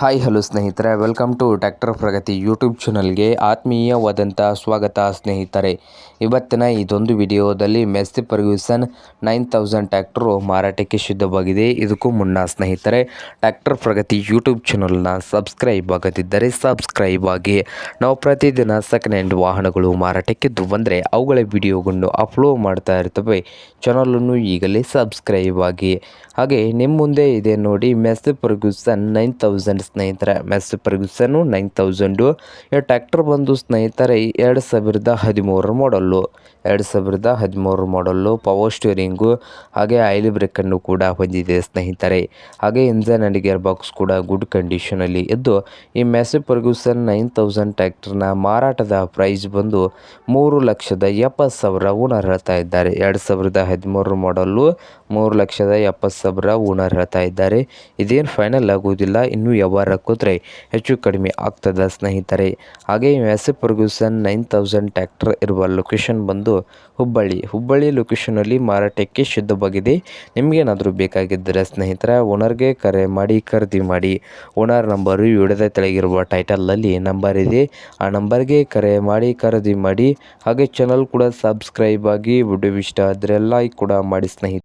Hi hello ಸ್ನೇಹಿತರೆ. Welcome to tractor Pragati YouTube ಚಾನಲ್ಗೆ ಆತ್ಮೀಯವಾದಂಥ ಸ್ವಾಗತ, ಸ್ನೇಹಿತರೆ. ಇವತ್ತಿನ ಇದೊಂದು ವಿಡಿಯೋದಲ್ಲಿ Massey Ferguson nine thousand tractor ಮಾರಾಟಕ್ಕೆ ಸಿದ್ಧವಾಗಿದೆ. ಇದಕ್ಕೂ ಮುನ್ನ, ಸ್ನೇಹಿತರೆ ಟ್ಯಾಕ್ಟರ್ ಪ್ರಗತಿ ಯೂಟ್ಯೂಬ್ ಚಾನಲ್ನ ಸಬ್ಸ್ಕ್ರೈಬ್ ಆಗದಿದ್ದರೆ ಸಬ್ಸ್ಕ್ರೈಬ್ ಆಗಿ. ನಾವು ಪ್ರತಿದಿನ ಸೆಕೆಂಡ್ ಹ್ಯಾಂಡ್ ವಾಹನಗಳು ಮಾರಾಟಕ್ಕಿದ್ದು ಬಂದರೆ ಅವುಗಳ ವಿಡಿಯೋಗಳನ್ನು ಅಪ್ಲೋಡ್ ಮಾಡ್ತಾ ಇರ್ತವೆ. ಚಾನಲನ್ನು ಈಗಲೇ ಸಬ್ಸ್ಕ್ರೈಬ್ ಆಗಿ. ಹಾಗೆ ನಿಮ್ಮ ಮುಂದೆ ಇದೆ ನೋಡಿ ಮೆಸ್ಸಿ ಪರ್ಗ್ಯೂಸನ್ ನೈನ್ ತೌಸಂಡ್ ಸ್ನೇಹಿತರೆ ಮೆಸ್ ಪರ್ಗ್ಯೂಸನ್ನು ನೈನ್ ತೌಸಂಡು ಈ ಟ್ಯಾಕ್ಟರ್ ಬಂದು ಸ್ನೇಹಿತರೆ, ಎರಡು ಸಾವಿರದ ಹದಿಮೂರರ ಮಾಡಲ್ಲು ಎರಡು ಸಾವಿರದ ಹದಿಮೂರು ಮಾಡಲ್ಲು ಪವರ್ ಸ್ಟೀರಿಂಗು ಹಾಗೆ ಆಯಿಲ್ ಬ್ರೇಕನ್ನು ಕೂಡ ಹೊಂದಿದೆ ಸ್ನೇಹಿತರೆ. ಹಾಗೆ ಇಂಜನ್ ಆ್ಯಂಡ್ ಗೇರ್ ಬಾಕ್ಸ್ ಕೂಡ ಗುಡ್ ಕಂಡೀಷನಲ್ಲಿ ಇದ್ದು, ಈ ಮೆಸ್ ಪರ್ಗ್ಯೂಸನ್ ನೈನ್ ತೌಸಂಡ್ ಟ್ಯಾಕ್ಟರ್ನ ಮಾರಾಟದ ಪ್ರೈಸ್ ಬಂದು ಮೂರು ಲಕ್ಷದ ಎಪ್ಪತ್ತು ಸಾವಿರ ಓನರ್ ಹೇಳ್ತಾ ಇದ್ದಾರೆ. ಎರಡು ಸಾವಿರದ ಹದಿಮೂರು ಮಾಡಲ್ಲು ಮೂರು ಲಕ್ಷದ ಎಪ್ಪತ್ತು ಸಾವಿರ ಓನರ್ ಹೇಳ್ತಾ ಇದ್ದಾರೆ. ಇದೇನು ಫೈನಲ್ ಆಗುವುದಿಲ್ಲ ಇನ್ನೂ ವ್ಯವಹಾರ ಕೂತ್ರೆ ಹೆಚ್ಚು ಕಡಿಮೆ ಆಗ್ತದ ಸ್ನೇಹಿತರೆ. ಹಾಗೆ Massey Ferguson nine thousand tractor ಇರುವ ಲೊಕೇಶನ್ ಬಂದು ಹುಬ್ಬಳ್ಳಿ. ಹುಬ್ಬಳ್ಳಿ ಲೊಕೇಶನಲ್ಲಿ ಮಾರಾಟಕ್ಕೆ ಸಿದ್ಧವಾಗಿದೆ. ನಿಮಗೇನಾದರೂ ಬೇಕಾಗಿದ್ದರೆ ಸ್ನೇಹಿತರ, ಓನರ್ಗೆ ಕರೆ ಮಾಡಿ, ಖರೀದಿ ಮಾಡಿ. ಓನರ್ ನಂಬರು ವಿಡಿಯೋದ ತೆಳಗಿರುವ ಟೈಟಲಲ್ಲಿ ನಂಬರ್ ಇದೆ. ಆ ನಂಬರ್ಗೆ ಕರೆ ಮಾಡಿ, ಖರೀದಿ ಮಾಡಿ. ಹಾಗೆ ಚಾನಲ್ ಕೂಡ ಸಬ್ಸ್ಕ್ರೈಬ್ ಆಗಿ, ವಿಡಿಯೋ ಇಷ್ಟ ಆದರೆ ಲೈಕ್ ಕೂಡ ಮಾಡಿ ಸ್ನೇಹಿತರೆ.